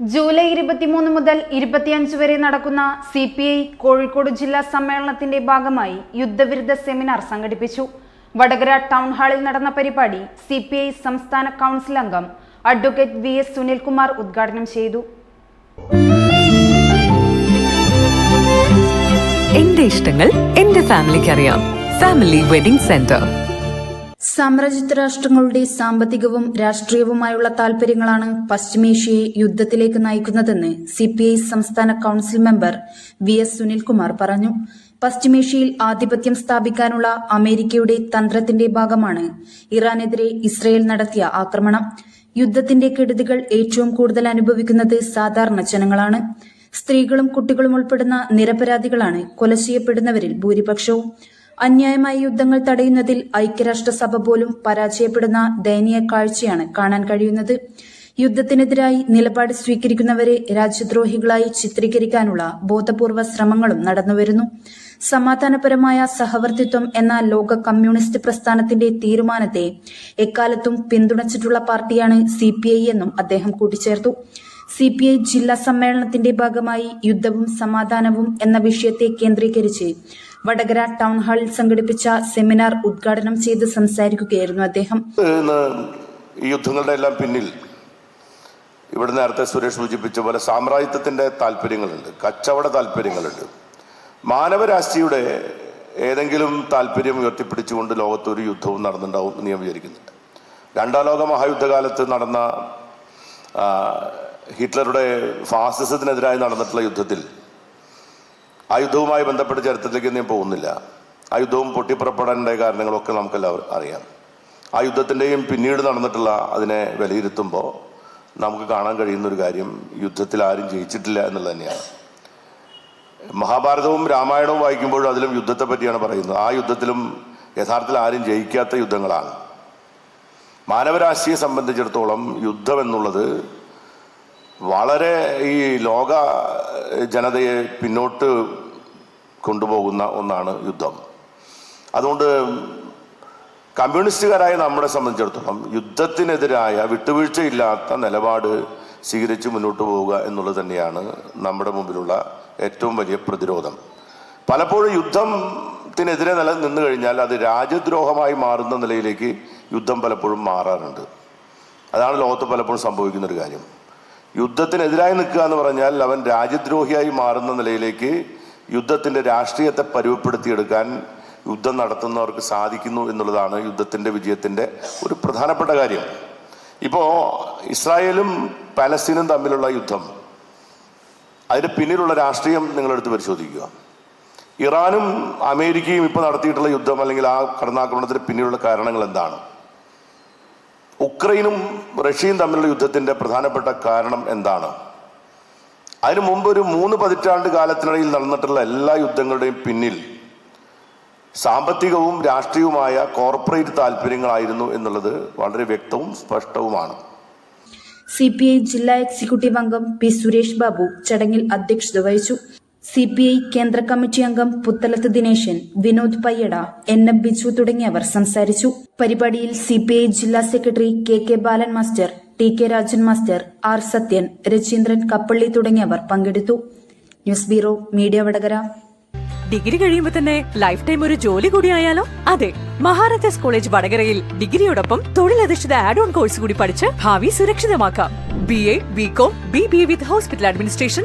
July ഇരുപത്തിമൂന്ന് മുതൽ ഇരുപത്തിയഞ്ച് വരെ നടക്കുന്ന സി പി ഐ കോഴിക്കോട് ജില്ലാ സമ്മേളനത്തിന്റെ ഭാഗമായി യുദ്ധവിരുദ്ധ സെമിനാർ സംഘടിപ്പിച്ചു. വടകര ടൗൺ ഹാളിൽ നടന്ന പരിപാടി സി പി ഐ സംസ്ഥാന കൗൺസിൽ അംഗം അഡ്വക്കേറ്റ് വി എസ് സുനിൽകുമാർ ഉദ്ഘാടനം ചെയ്തു. എന്റെ ഇഷ്ടങ്ങൾ എന്റെ ഫാമിലിക്ക് അറിയാം. Family wedding centre. സാമ്രാജ്യത്വ രാഷ്ട്രങ്ങളുടെ സാമ്പത്തികവും രാഷ്ട്രീയവുമായുള്ള താൽപര്യങ്ങളാണ് പശ്ചിമേഷ്യയെ യുദ്ധത്തിലേക്ക് നയിക്കുന്നതെന്ന് സി പി ഐ സംസ്ഥാന council member V S Sunilkumar പറഞ്ഞു. പശ്ചിമേഷ്യയിൽ ആധിപത്യം സ്ഥാപിക്കാനുള്ള അമേരിക്കയുടെ തന്ത്രത്തിന്റെ ഭാഗമാണ് ഇറാനെതിരെ ഇസ്രയേൽ നടത്തിയ ആക്രമണം. യുദ്ധത്തിന്റെ കെടുതികൾ ഏറ്റവും കൂടുതൽ അനുഭവിക്കുന്നത് സാധാരണ ജനങ്ങളാണ്. സ്ത്രീകളും കുട്ടികളും ഉൾപ്പെടുന്ന നിരപരാധികളാണ് കൊല ചെയ്യപ്പെടുന്നവരിൽ ഭൂരിപക്ഷവും. അന്യായമായ യുദ്ധങ്ങൾ തടയുന്നതിൽ ഐക്യരാഷ്ട്രസഭ പോലും പരാജയപ്പെടുന്ന ദയനീയ കാഴ്ചയാണ് കാണാൻ കഴിയുന്നത്. യുദ്ധത്തിനെതിരായി നിലപാട് സ്വീകരിക്കുന്നവരെ രാജ്യദ്രോഹികളായി ചിത്രീകരിക്കാനുള്ള ബോധപൂർവ ശ്രമങ്ങളും നടന്നുവരുന്നു. സമാധാനപരമായ സഹവർത്തിത്വം എന്ന ലോക കമ്മ്യൂണിസ്റ്റ് പ്രസ്ഥാനത്തിന്റെ തീരുമാനത്തെ എക്കാലത്തും പിന്തുണച്ചിട്ടുള്ള പാർട്ടിയാണ് സി എന്നും അദ്ദേഹം കൂട്ടിച്ചേർത്തു. സി പി ഐ ജില്ലാ സമ്മേളനത്തിന്റെ ഭാഗമായി യുദ്ധവും സമാധാനവും എന്ന വിഷയത്തെ കേന്ദ്രീകരിച്ച് വടകര ടൗൺ ഹാളിൽ സംഘടിപ്പിച്ച സെമിനാർ ഉദ്ഘാടനം ചെയ്ത് സംസാരിക്കുകയായിരുന്നു അദ്ദേഹം. ഈ യുദ്ധങ്ങളുടെ എല്ലാം പിന്നിൽ ഇവിടെ നേരത്തെ സുരേഷ് സൂചിപ്പിച്ച പോലെ സാമ്രാജ്യത്വത്തിന്റെ താല്പര്യങ്ങളുണ്ട് കച്ചവട താല്പര്യങ്ങളുണ്ട്. മാനവരാശിയുടെ ഏതെങ്കിലും താല്പര്യം ഉയർത്തിപ്പിടിച്ചുകൊണ്ട് ലോകത്ത് ഒരു യുദ്ധവും നടന്നിട്ടുണ്ടാവും എന്ന് ഞാൻ വിചാരിക്കുന്നില്ല. രണ്ടാം ലോക മഹായുദ്ധകാലത്ത് നടന്ന ഹിറ്റ്ലറുടെ ഫാസിസത്തിനെതിരായി നടന്നിട്ടുള്ള യുദ്ധത്തിൽ ആ യുദ്ധവുമായി ബന്ധപ്പെട്ട ചരിത്രത്തിലേക്ക് ഞാൻ പോകുന്നില്ല. ആ യുദ്ധവും പൊട്ടിപ്പുറപ്പെടാനുണ്ടായ കാരണങ്ങളൊക്കെ നമുക്കെല്ലാവരും അറിയാം. ആ യുദ്ധത്തിന്റെയും പിന്നീട് നടന്നിട്ടുള്ള അതിനെ വിലയിരുത്തുമ്പോൾ നമുക്ക് കാണാൻ കഴിയുന്ന ഒരു കാര്യം യുദ്ധത്തിൽ ആരും ജയിച്ചിട്ടില്ല എന്നുള്ളത് തന്നെയാണ്. മഹാഭാരതവും രാമായണവും വായിക്കുമ്പോഴും അതിലും യുദ്ധത്തെ പറ്റിയാണ് പറയുന്നത്. ആ യുദ്ധത്തിലും യഥാർത്ഥത്തിൽ ആരും ജയിക്കാത്ത യുദ്ധങ്ങളാണ്. മാനവരാശിയെ സംബന്ധിച്ചിടത്തോളം യുദ്ധം എന്നുള്ളത് വളരെ ഈ ലോക ജനതയെ പിന്നോട്ട് കൊണ്ടുപോകുന്ന ഒന്നാണ് യുദ്ധം. അതുകൊണ്ട് കമ്മ്യൂണിസ്റ്റുകാരായ നമ്മളെ സംബന്ധിച്ചിടത്തോളം യുദ്ധത്തിനെതിരായ വിട്ടുവീഴ്ചയില്ലാത്ത നിലപാട് സ്വീകരിച്ച് മുന്നോട്ട് പോവുക എന്നുള്ളത് തന്നെയാണ് നമ്മുടെ മുമ്പിലുള്ള ഏറ്റവും വലിയ പ്രതിരോധം. പലപ്പോഴും യുദ്ധത്തിനെതിരെ നില നിന്നു കഴിഞ്ഞാൽ അത് രാജ്യദ്രോഹമായി മാറുന്ന നിലയിലേക്ക് യുദ്ധം പലപ്പോഴും മാറാറുണ്ട്. അതാണ് ലോകത്ത് പലപ്പോഴും സംഭവിക്കുന്ന ഒരു കാര്യം. യുദ്ധത്തിനെതിരായി നിൽക്കുക എന്ന് പറഞ്ഞാൽ അവൻ രാജ്യദ്രോഹിയായി മാറുന്ന നിലയിലേക്ക് യുദ്ധത്തിന്റെ രാഷ്ട്രീയത്തെ പരുവപ്പെടുത്തിയെടുക്കാൻ യുദ്ധം നടത്തുന്നവർക്ക് സാധിക്കുന്നു എന്നുള്ളതാണ് യുദ്ധത്തിന്റെ വിജയത്തിന്റെ ഒരു പ്രധാനപ്പെട്ട കാര്യം. ഇപ്പോൾ ഇസ്രായേലും പലസ്തീനും തമ്മിലുള്ള യുദ്ധം അതിന് പിന്നിലുള്ള രാഷ്ട്രീയം നിങ്ങളെടുത്ത് പരിശോധിക്കുക. ഇറാനും അമേരിക്കയും ഇപ്പോൾ നടത്തിയിട്ടുള്ള യുദ്ധം അല്ലെങ്കിൽ ആ കടന്നാക്രമണത്തിന് പിന്നിലുള്ള കാരണങ്ങൾ എന്താണ്? ഉക്രൈനും റഷ്യയും തമ്മിലുള്ള യുദ്ധത്തിന്റെ പ്രധാനപ്പെട്ട കാരണം എന്താണ്? അതിനു മുമ്പ് ഒരു മൂന്ന് പതിറ്റാണ്ട് കാലത്തിനിടയിൽ നടന്നിട്ടുള്ള എല്ലാ യുദ്ധങ്ങളുടെയും പിന്നിൽ സാമ്പത്തികവും രാഷ്ട്രീയവുമായ കോർപ്പറേറ്റ് താല്പര്യങ്ങളായിരുന്നു എന്നുള്ളത് വളരെ വ്യക്തവും സ്പഷ്ടവുമാണ്. സി പി ഐ ജില്ലാ എക്സിക്യൂട്ടീവ് അംഗം പി സുരേഷ് ബാബു ചടങ്ങിൽ അധ്യക്ഷത വഹിച്ചു. സി പി ഐ കേന്ദ്ര കമ്മിറ്റി അംഗം പുത്തലത്ത് ദിനേശൻ വിനോദ് പയ്യട എൻ എം ബിജു തുടങ്ങിയവർ സംസാരിച്ചു. പരിപാടിയിൽ സി പി ഐ ജില്ലാ secretary K K Balan master T K Rajan master R Sathyan Rajeendran Kappalli തുടങ്ങിയവർ പങ്കെടുത്തു. News bureau media Vadakara. Degree കഴിയുമ്പോൾ തന്നെ ലൈഫ് ടൈം ഒരു ജോലി കൂടി ആയാലോ? അതെ മഹാരാജാസ് കോളേജ് വടകരയിൽ ഡിഗ്രിയോടൊപ്പം തൊഴിലധിഷ്ഠിത ആഡ് ഓൺ കോഴ്സ് കൂടി പഠിച്ച് ഭാവി സുരക്ഷിതമാക്കാം. B A B com B B with hospital administration